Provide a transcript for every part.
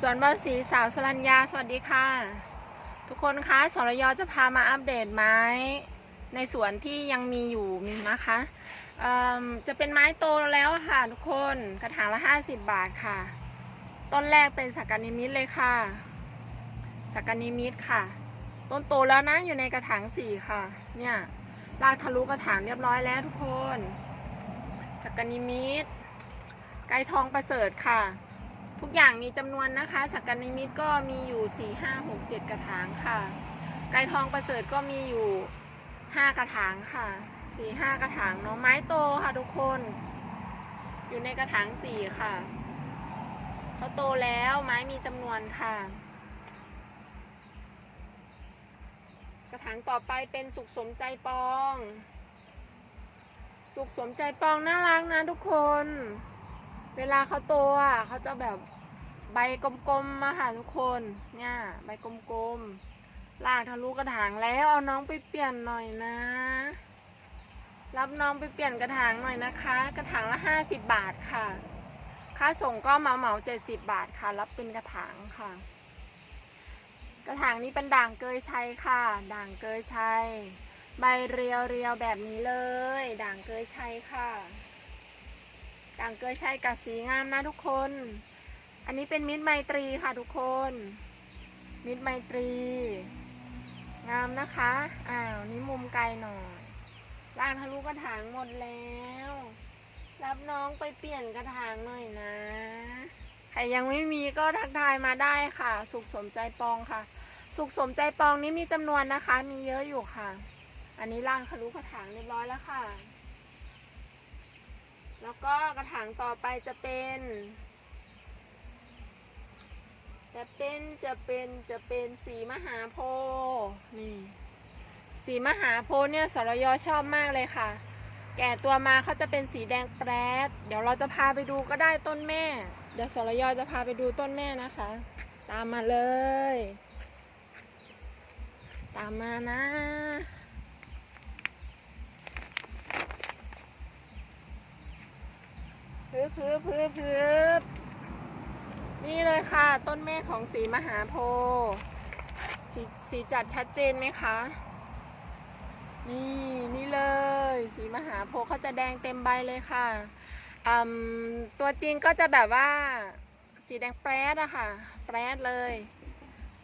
สวนบอลสีสาวสรัญญาสวัสดีค่ะ ทุกคนคะสรยจะพามาอัปเดตไม้ในสวนที่ยังมีอยู่มีนะคะจะเป็นไม้โตแล้วค่ะทุกคนกระถางละ 50 บาทค่ะ ต้นแรกเป็นสักกานิมิตเลยค่ะ สักกานิมิตค่ะ ต้นโตแล้วนะอยู่ในกระถางสี่ค่ะ เนี่ยรากทะลุกระถางเรียบร้อยแล้วทุกคน สักกานิมิตไก่ทองประเสริฐค่ะ ทุกอย่างมีจำนวนนะคะ สักกันนิมิตก็มีอยู่ 4 5 6 7 กระถางค่ะ ไก่ทองประเสริฐก็มีอยู่ 5 กระถางค่ะ 4 5 กระถางเนาะไม้โตค่ะทุกคน อยู่ในกระถาง 4 ค่ะ เขาโตแล้วไม้มีจำนวนค่ะ กระถางต่อไปเป็นสุขสมใจปอง สุขสมใจปองน่ารักนะทุกคนเวลาเขาโตอะเขาจะแบบ ใบกลมๆมาค่ะทุกคนเนี่ยใบกลมๆลากทะลุกระถางแล้วเอาน้องไปเปลี่ยนหน่อยนะ รับน้องไปเปลี่ยนกระถางหน่อยนะคะ กระถางละห้าสิบบาทค่ะ ค่าส่งก็เหมาเหมาเจ็ดสิบบาทค่ะ รับเป็นกระถางค่ะ กระถางนี้เป็นด่างเกยชัยค่ะ ด่างเกยชัยใบเรียวเรียวๆแบบนี้เลย ด่างเกยชัยค่ะ ด่างเกยชัยกับสีงามนะทุกคน อันนี้เป็นมิตรไมตรีค่ะทุกคน มิตรไมตรี งามนะคะ อ้าวนี่มุมไกลหน่อยล่างทะลุกระถางหมดแล้ว รับน้องไปเปลี่ยนกระถางหน่อยนะ ใครยังไม่มีก็ทักทายมาได้ค่ะ สุขสมใจปองค่ะ สุขสมใจปองนี้มีจำนวนนะคะ มีเยอะอยู่ค่ะ อันนี้ล่างทะลุกระถางเรียบร้อยแล้วค่ะ แล้วก็กระถางต่อไปจะเป็น จะเป็นจะเป็นจะเป็นสีมหาโพธิ์นี่สีมหาโพธิ์เนี่ยสรยชอบมากเลยค่ะ แก่ตัวมาเขาจะเป็นสีแดงแปรดเดี๋ยวเราจะพาไปดูก็ได้ต้นแม่ เดี๋ยวสรยจะพาไปดูต้นแม่นะคะ ตามมาเลย ตามมานะพืบพืบพืบพืบ นี่เลยค่ะต้นแม่ของสีมหาโพธิ์สีสีจัดชัดเจนไหมคะ นี่นี่เลย สีมหาโพธิ์เขาจะแดงเต็มใบเลยค่ะตัวจริงก็จะแบบว่าสีแดงแปรดอะค่ะ แปรดเลย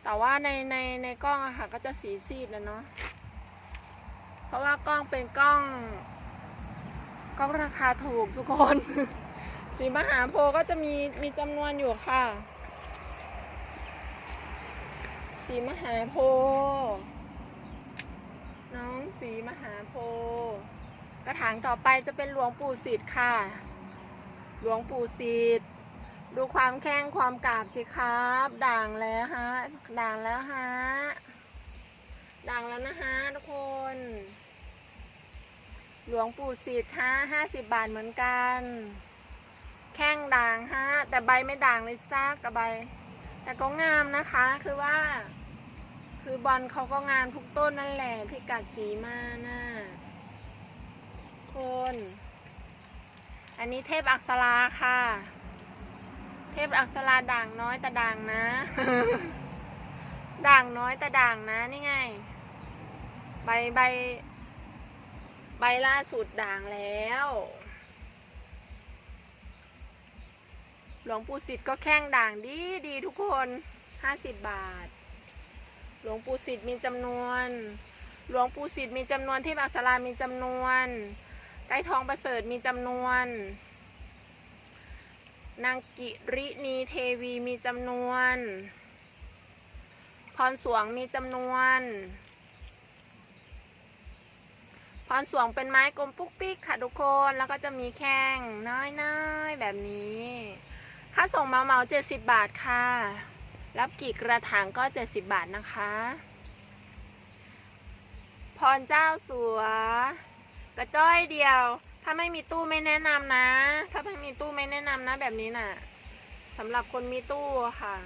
แต่ว่าในในในกล้องอะค่ะก็จะสีซีดนะเนาะเพราะว่ากล้องเป็นกล้อง กล้องราคาถูกทุกคน สีมหาโพก็จะมีมีจำนวนอยู่ค่ะ สีมหาโพ น้องสีมหาโพ กระถางต่อไปจะเป็นหลวงปู่สิทธิ์ค่ะ หลวงปู่สิทธิ์ดูความแข้งความกราบสิครับ ด่างแล้วฮะ ด่างแล้วฮะ ด่างแล้วนะฮะทุกคน หลวงปู่สิทธิ์ฮะห้าสิบบาทเหมือนกัน แข้งด่างฮะ แต่ใบไม่ด่างเลยซากกับใบ แต่ก็งามนะคะ คือว่า คือบอลเขาก็งามทุกต้นนั่นแหละที่กัดสีมาน่ะคน อันนี้เทพอักษราค่ะ เทพอักษราด่างน้อยแต่ด่างนะ ด่างน้อยแต่ด่างนะนี่ไง ใบใบ ใบล่าสุดด่างแล้ว หลวงปู่สิทธิ์ก็แข้งด่างดีดีทุกคนห้าสิบบาท หลวงปู่สิทธิ์มีจำนวน หลวงปู่สิทธิ์มีจำนวนเทพอักษรามีจำนวนไก่ทองประเสริฐมีจำนวน นางกิรินีเทวีมีจำนวนพรสวงมีจำนวนพรสวงเป็นไม้กลมปุ๊กปิ๊กค่ะทุกคน แล้วก็จะมีแข้งน้อยๆแบบนี้ ค่าส่งเมาเมาเจ็ดสิบบาทค่ะ รับกี่กระถางก็70บาทนะคะ พรเจ้าสัว กระจ้อยเดียว ถ้าไม่มีตู้ไม่แนะนำนะ ถ้าไม่มีตู้ไม่แนะนำนะ แบบนี้น่ะสำหรับคนมีตู้ค่ะ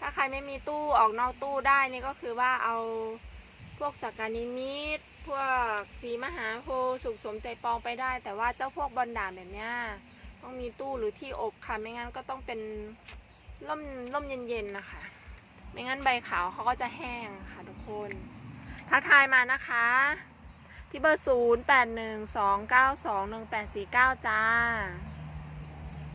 ถ้าใครไม่มีตู้ออกนอกตู้ได้นี่ก็คือว่าเอาพวกสักการนิมิตพวกสีมหาโพสุขสมใจปองไปได้ แต่ว่าเจ้าพวกบอลด่างแบบเนี้ย ต้องมีตู้หรือที่อบค่ะ ไม่งั้นก็ต้องเป็นร่มร่มเย็นๆนะคะ ไม่งั้นใบขาวเขาก็จะแห้งค่ะทุกคน ทักทายมานะคะที่เบอร์ 0 8 1 2 9 2 1 8 4 9 จ้า